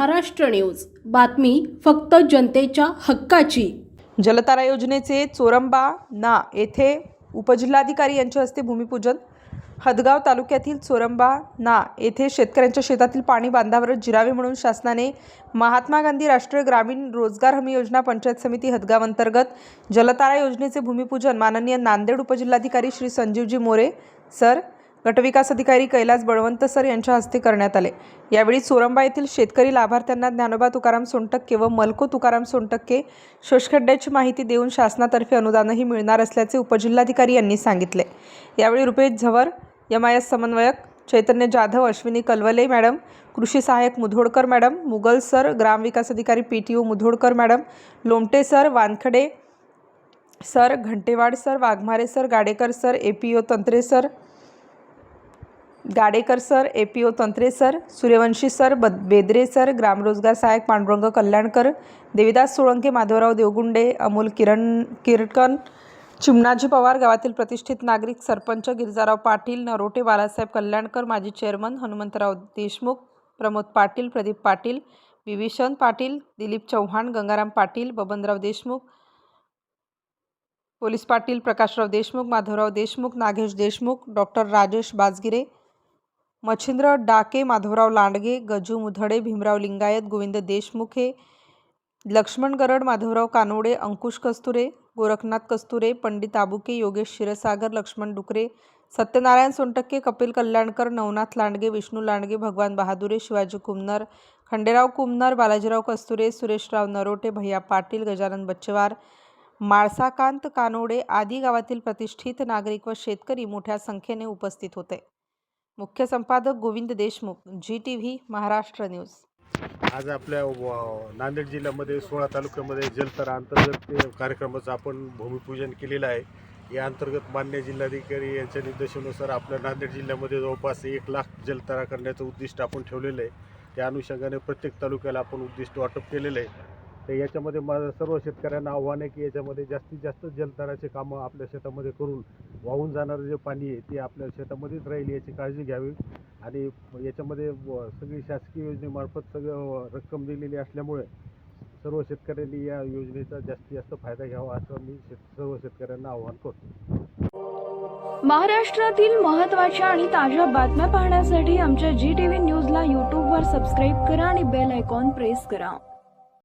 Maharashtra news. बातमी फक्त जनतेच्या हक्काची. जलतारा योजनेचे चोरंबा ना येथे उपजिल्हाधिकारी यांच्या हस्ते भूमिपूजन. हदगाव तालुक्यातील चोरंबा ना येथे शेतकऱ्यांच्या शेतातील पाणी बांधावर जिरावे म्हणून शासनाने महात्मा गांधी राष्ट्रीय ग्रामीण रोजगार हमी योजना पंचायत समिती हदगाव अंतर्गत जलतारा योजनेचे भूमिपूजन माननीय नांदेड उपजिल्हाधिकारी श्री संजीवजी मोरे सर गटविकास अधिकारी कैलास बळवंत सर यांच्या हस्ते करण्यात आले. यावेळी चोरंबा येथील शेतकरी लाभार्थ्यांना ज्ञानोबा तुकाराम सोनटक्के व मलको तुकाराम सोनटक्के शोषखड्ड्याची माहिती देऊन शासनातर्फे अनुदानही मिळणार असल्याचे उपजिल्हाधिकारी यांनी सांगितले. यावेळी रुपेश झवर एम समन्वयक चैतन्य जाधव अश्विनी कलवले मॅडम कृषी सहाय्यक मुधोडकर मॅडम मुगल सर ग्रामविकास अधिकारी P T O Mudhodkar madam Lomte sir Wankhede sir Ghantewad sir Waghmare sir Gadekar sir A P O Tantre sir Gadekar sir A P O Tantre sir Suryavanshi sir बद Bedre sir ग्रामरोजगार सहाय्यक पांडुरंग कल्याणकर देविदास सोळंके माधवराव देवगुंडे अमोल किरण किरकन चिमणाजी पवार गावातील प्रतिष्ठित नागरिक सरपंच गिरजाराव पाटील नरोटे बाळासाहेब कल्याणकर माजी chairman Hanumantrao Deshmukh Pramod Patil Pradeep Patil Bibhishan Patil Dilip Chavan Gangaram Patil Babanrao Deshmukh police Patil Prakashrao Deshmukh Madhavrao Deshmukh Nagesh Deshmukh doctor Rajesh Bajgire Machhindra Dake Madhavrao Landge Gaju Mudhade Bhimrao Lingayat Govind Deshmukhe Laxman Garad Madhavrao Kanode Ankush Kasture Gorakhnath Kasture Pandit Abuke Yogesh Kshirsagar Laxman Dukre Satyanarayan Sontakke Kapil Kalyankar Navnath Landge Vishnu Landge Bhagwan Bahadure Shivaji कुमनर Khanderao कुमनर Balajirao Kasture Sureshrao Narote भैया पाटील गजानन बच्चेवार माळसाकांत कानोडे आदी गावातील प्रतिष्ठित नागरिक व शेतकरी मोठ्या संख्येने उपस्थित होते. मुख्य संपादक Govind Deshmukh G T V Maharashtra news. आज आपल्या व- नांदेड जिल्ह्यामध्ये सोळा तालुक्यामध्ये जलतरा अंतर्गत कार्यक्रमाचं आपण भूमिपूजन केलेलं आहे. या अंतर्गत मान्य जिल्हाधिकारी यांच्या निर्देशानुसार आपल्या नांदेड जिल्ह्यामध्ये जवळपास एक लाख जलतरा करण्याचं उद्दिष्ट आपण ठेवलेलं आहे. त्या अनुषंगाने प्रत्येक तालुक्याला आपण उद्दिष्ट वाटप केलेलं आहे. तर याच्यामध्ये माझं सर्व शेतकऱ्यांना आव्हान आहे की याच्यामध्ये जास्तीत जास्त जलतराचे कामं आपल्या शेतामध्ये करून वाहून जाणारं जे पाणी आहे ते आपल्या शेतामध्येच राहील याची काळजी घ्यावी. आणि याच्यामध्ये व- सगळी शासकीय योजनेमार्फत सगळं रक्कम दिलेली असल्यामुळे सर्व शेतकऱ्यांनी या योजनेचा जास्तीत जास्त फायदा घ्यावा असं मी शेत सर्व शेतकऱ्यांना आवाहन करतो. महाराष्ट्रातील महत्त्वाच्या आणि ताज्या बातम्या पाहण्यासाठी आमच्या जी टी व्ही न्यूजला यूट्यूबवर सबस्क्राईब करा आणि बेल आयकॉन प्रेस करा.